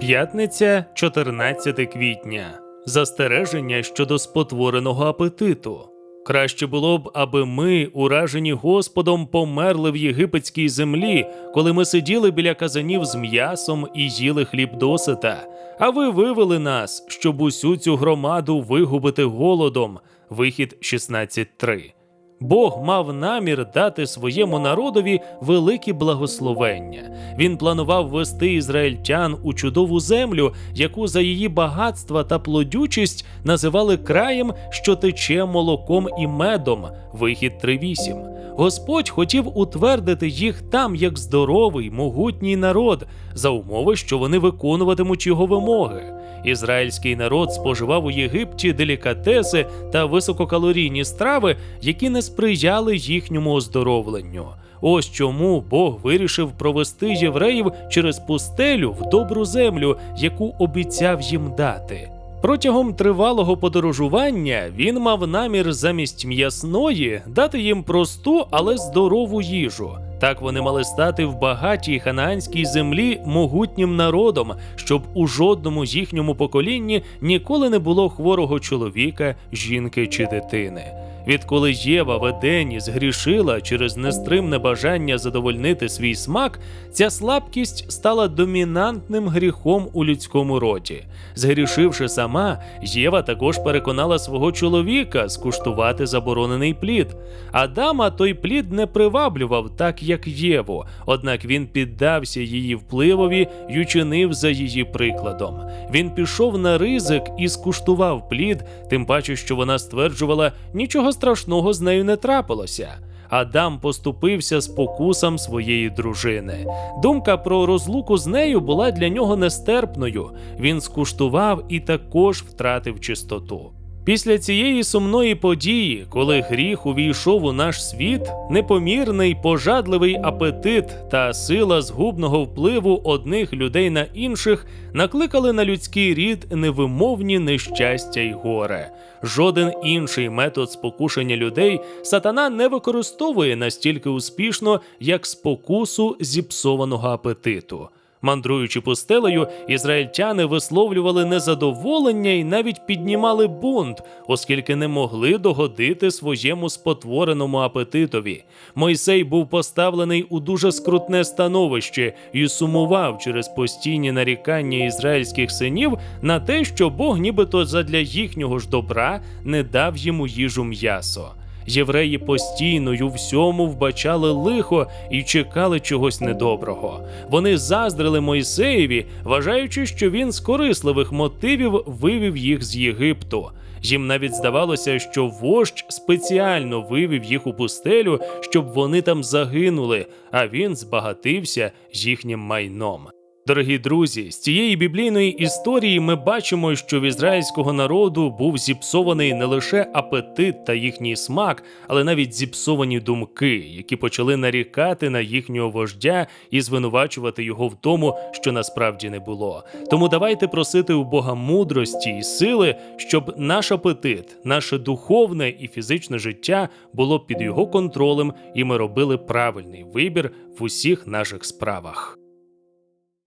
П'ятниця, 14 квітня. Застереження щодо спотвореного апетиту. Краще було б, аби ми, уражені Господом, померли в єгипетській землі, коли ми сиділи біля казанів з м'ясом і їли хліб досита. А ви вивели нас, щоб усю цю громаду вигубити голодом. Вихід 16.3. Бог мав намір дати своєму народові великі благословення. Він планував вести ізраїльтян у чудову землю, яку за її багатства та плодючість називали краєм, що тече молоком і медом. Вихід 3.8. Господь хотів утвердити їх там як здоровий, могутній народ, за умови, що вони виконуватимуть його вимоги. Ізраїльський народ споживав у Єгипті делікатеси та висококалорійні страви, які не сприяли їхньому оздоровленню. Ось чому Бог вирішив провести євреїв через пустелю в добру землю, яку обіцяв їм дати. Протягом тривалого подорожування він мав намір замість м'ясної дати їм просту, але здорову їжу. Так вони мали стати в багатій ханаанській землі могутнім народом, щоб у жодному їхньому поколінні ніколи не було хворого чоловіка, жінки чи дитини. Відколи Єва в Едені згрішила через нестримне бажання задовольнити свій смак, ця слабкість стала домінантним гріхом у людському роді. Згрішивши сама, Єва також переконала свого чоловіка скуштувати заборонений плід. Адама той плід не приваблював так, як Єву, однак він піддався її впливові й учинив за її прикладом. Він пішов на ризик і скуштував плід, тим паче, що вона стверджувала, нічого страшного з нею не трапилося. Адам поступився спокусам своєї дружини. Думка про розлуку з нею була для нього нестерпною. Він скуштував і також втратив чистоту. Після цієї сумної події, коли гріх увійшов у наш світ, непомірний пожадливий апетит та сила згубного впливу одних людей на інших накликали на людський рід невимовні нещастя й горе. Жоден інший метод спокушення людей сатана не використовує настільки успішно, як спокусу зіпсованого апетиту. Мандруючи пустелею, ізраїльтяни висловлювали незадоволення і навіть піднімали бунт, оскільки не могли догодити своєму спотвореному апетитові. Мойсей був поставлений у дуже скрутне становище і сумував через постійні нарікання ізраїльських синів на те, що Бог, нібито задля їхнього ж добра, не дав йому їжу м'ясо. Євреї постійно й у всьому вбачали лихо і чекали чогось недоброго. Вони заздрили Мойсеєві, вважаючи, що він з корисливих мотивів вивів їх з Єгипту. Їм навіть здавалося, що вождь спеціально вивів їх у пустелю, щоб вони там загинули, а він збагатився їхнім майном. Дорогі друзі, з цієї біблійної історії ми бачимо, що в ізраїльського народу був зіпсований не лише апетит та їхній смак, але навіть зіпсовані думки, які почали нарікати на їхнього вождя і звинувачувати його в тому, що насправді не було. Тому давайте просити у Бога мудрості і сили, щоб наш апетит, наше духовне і фізичне життя було під його контролем, і ми робили правильний вибір в усіх наших справах.